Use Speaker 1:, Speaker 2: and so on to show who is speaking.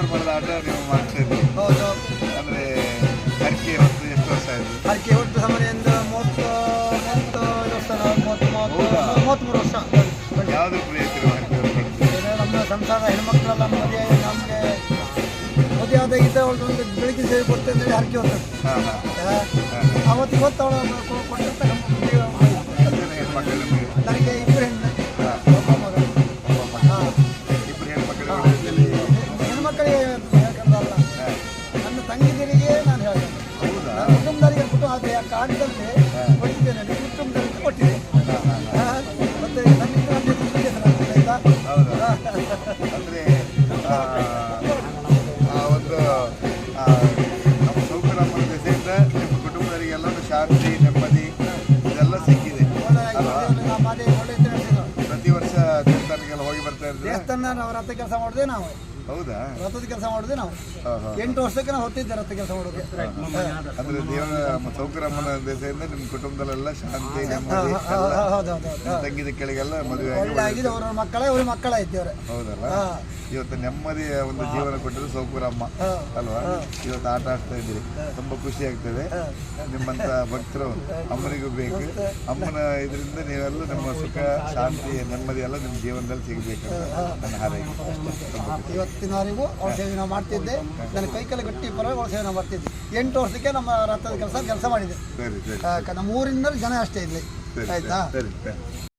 Speaker 1: ಆಟ ನೀವು ಮಾಡ್ತಾ ಇದ್ರಿ
Speaker 2: ಹೌದು.
Speaker 1: ಅಂದ್ರೆ ಹರಕೆ ಹೊತ್ತು ಎಷ್ಟು ವರ್ಷ ಆಯ್ತು?
Speaker 2: ಅದಕ್ಕೆ ಒಟ್ಟು ಸಮಯದಿಂದ ಮೂವತ್ತು ಮೂವತ್ತು ವರ್ಷ ಮೂವತ್ತು ಮೂವತ್ತು? ಮೂವತ್ತ್ಮೂರು ವರ್ಷ.
Speaker 1: ಯಾವ್ದು ಹರಕೆ ಹೊತ್ತು?
Speaker 2: ಏನೇ ನಮ್ಮ ಸಂಸಾರ ಹೆಣ್ಮಕ್ಳೆಲ್ಲ ಮದುವೆ ನಮಗೆ ಮದುವೆ ಆದಾಗಿದ್ದ ಅವಳು ಒಂದು ಬೆಳಿಗ್ಗೆ ಸೇರಿ ಕೊಡ್ತೇವೆ ಅಂತೇಳಿ ಹರಕೆ ಹೋಗ್ತದೆ
Speaker 1: ಹಾ ಹಾ.
Speaker 2: ಅವತ್ತು ಇವತ್ತು ಅವಳು ಕೊಟ್ಟಿರ್ತಾರೆ ನನಗೆ ಇಬ್ಬರು ಹೆಣ್ಣು. ಹೆಣ್ಮಕ್ಕಳಿಗೆ ಹೇಳ್ಕೊಂಡಲ್ಲ. ನನ್ನ ತಂಗಿದಿರಿಗೆ ನಾನು ಹೇಳ್ತೇನೆ
Speaker 1: ಹೌದಾ?
Speaker 2: ನನ್ನ ಕುಟುಂಬದವರಿಗೆ ಕುಟುಂಬ ಆ ಕಾರಣದಲ್ಲಿ ಕೊಟ್ಟಿದ್ದೇನೆ. ನಿಮ್ಮ ಕುಟುಂಬದವರಿಗೆ ಕೊಟ್ಟಿದೆ
Speaker 1: ಹಾ, ಹಾ, ಹಾ.
Speaker 2: ಮತ್ತೆ ನನ್ನಿಂದ ಆಯ್ತಾ?
Speaker 1: ಹೌದಾ. ಅಂದ್ರೆ ಆ, ಒಂದು ನಮ್ಮ ಸೌಕರ್ಯಮ್ಮನ ದೆಸೆಯಿಂದ ನಿಮ್ಮ ಕುಟುಂಬದವರಿಗೆಲ್ಲ ಒಂದು ಶಾಂತಿ ನೆಮ್ಮದಿ ಇದೆಲ್ಲ ಸಿಕ್ಕಿದೆ. ಪ್ರತಿ ವರ್ಷ ದೇವಸ್ಥಾನಕ್ಕೆಲ್ಲ ಹೋಗಿ ಬರ್ತಾ ಇದ್ರೆ
Speaker 2: ದೇವಸ್ಥಾನ ನವರಾತ್ರಿ ಕೆಲಸ ಮಾಡಿದೆ ನಾವು.
Speaker 1: ಹೌದಾ?
Speaker 2: ರಥದ ಕೆಲಸ ಮಾಡಿದೆ ನಾವು. ಎಂಟು ವರ್ಷಕ್ಕೆ ನಾವು ಹೊತ್ತಿದ್ದೆ ರಥ ಕೆಲಸ ಮಾಡೋದು.
Speaker 1: ಅಂದ್ರೆ ದೇವರ ಸೌಕರ್ಯಮ್ಮನ ದೇಶದಿಂದ ನಿಮ್ಮ ಕುಟುಂಬದಲ್ಲೆಲ್ಲ ಶಾಂತಿ ನೆಮ್ಮದಿ ಎಲ್ಲ. ತಂಗಿದ ಕೆಳಗೆಲ್ಲ ಮದುವೆ
Speaker 2: ಒಳ್ಳೆ ಆಗಿದೆ ಅವ್ರ ಮಕ್ಕಳೇ ಅವ್ರ ಮಕ್ಕಳ ಇದ್ದೇವ್ರೆ.
Speaker 1: ಹೌದಲ್ಲ? ಇವತ್ತು ನೆಮ್ಮದಿಯ ಒಂದು ಜೀವನ ಕೊಟ್ಟರು ಸೌಕುರಮ್ಮ ಅಲ್ವಾ? ಇವತ್ತು ಆಟ ಆಡ್ತಾ ಇದ್ದೀರಿ. ತುಂಬಾ ಖುಷಿ ಆಗ್ತದೆ. ನಿಮ್ಮಂತ ಭಕ್ತರು ಅಮ್ಮನಿಗೂ ಬೇಕು. ಅಮ್ಮನ ಇದರಿಂದ ನೀವೆಲ್ಲ ನಮ್ಮ ಸುಖ ಶಾಂತಿ ನೆಮ್ಮದಿ ಎಲ್ಲ ನಿಮ್ಮ ಜೀವನದಲ್ಲಿ ಸಿಗಬೇಕು ನನ್ನ ಹಾರೈಕೆ. ತುಂಬಾ
Speaker 2: ಇವತ್ತಿನವರೆಗೂ ಅವ್ರ ಸೇವೆ ನಾವು ಮಾಡ್ತಿದ್ದೆ. ನನ್ನ ಕೈಕಲ್ಲಿ ಗಟ್ಟಿ ಪರವಾಗಿ ಅವ್ರ ಸೇವೆ ನಾವು ಮಾಡ್ತಿದ್ದೆ. ಎಂಟು ವರ್ಷಕ್ಕೆ ನಮ್ಮ ರಥದ ಕೆಲಸ ಕೆಲಸ ಮಾಡಿದೆ ನಮ್ಮ ಊರಿನಲ್ಲಿ ಜನ ಅಷ್ಟೇ ಇಲ್ಲಿ. ಆಯ್ತಾ?